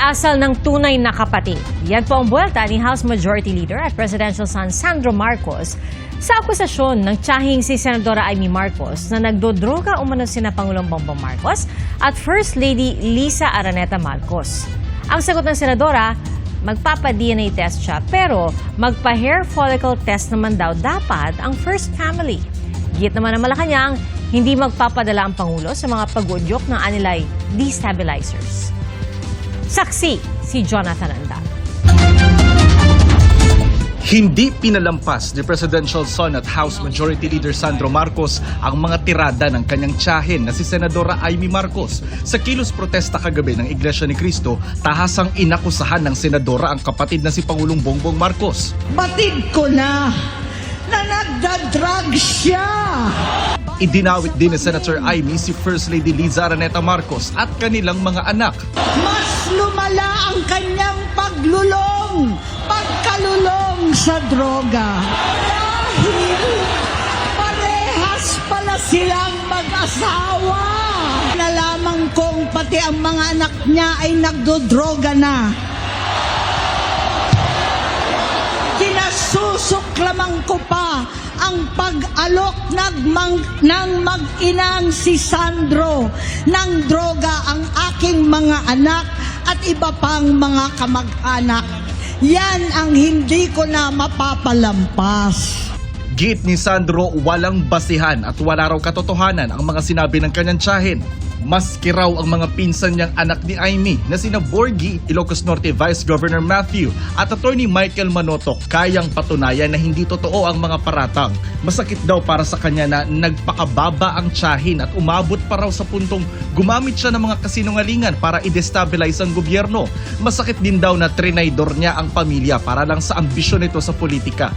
Pag-asal ng tunay na kapatid. Yan po ang buwelta ni House Majority Leader at Presidential son Sandro Marcos sa akusasyon ng tiyahing si Senadora Amy Marcos na nagdodroga umano sina Pangulong Bongbong Marcos at First Lady Lisa Araneta Marcos. Ang sagot ng Senadora, magpapa-DNA test siya pero magpa-hair follicle test naman daw dapat ang First Family. Git naman ng Malacanang, hindi magpapadala ang Pangulo sa mga pag-udyok ng anilay destabilizers. Saksi si Jonathan Andal. Hindi pinalampas ni Presidential son at House Majority Leader Sandro Marcos ang mga tirada ng kanyang tiyahin na si Senadora Amy Marcos. Sa kilos protesta kagabi ng Iglesia ni Cristo, tahasang inakusahan ng Senadora ang kapatid na si Pangulong Bongbong Marcos. Batid ko na na nagda-drug siya. Idinawit din ni Senator Amy si First Lady Liza Araneta Marcos at kanilang mga anak. Mas lumala ang kanyang paglulong, pagkalulong sa droga. Dahil parehas pala silang mag-asawa. Nalaman kong pati ang mga anak niya ay nagdodroga na. Kinasusuklaman ko pa ang pag-alok ng, mang- ng mag-inang si Sandro ng droga ang aking mga anak at iba pang mga kamag-anak. Yan ang hindi ko na mapapalampas. Git ni Sandro walang basihan at wala raw katotohanan ang mga sinabi ng kanyang tiyahin. Maski raw ang mga pinsan niyang anak ni Amy na sina Borgie, Ilocos Norte Vice Governor Matthew at Attorney Michael Manotok kayang patunayan na hindi totoo ang mga paratang. Masakit daw para sa kanya na nagpakababa ang tiyahin at umabot pa raw sa puntong gumamit siya ng mga kasinungalingan para i-destabilize ang gobyerno. Masakit din daw na trinaydor niya ang pamilya para lang sa ambisyon nito sa politika.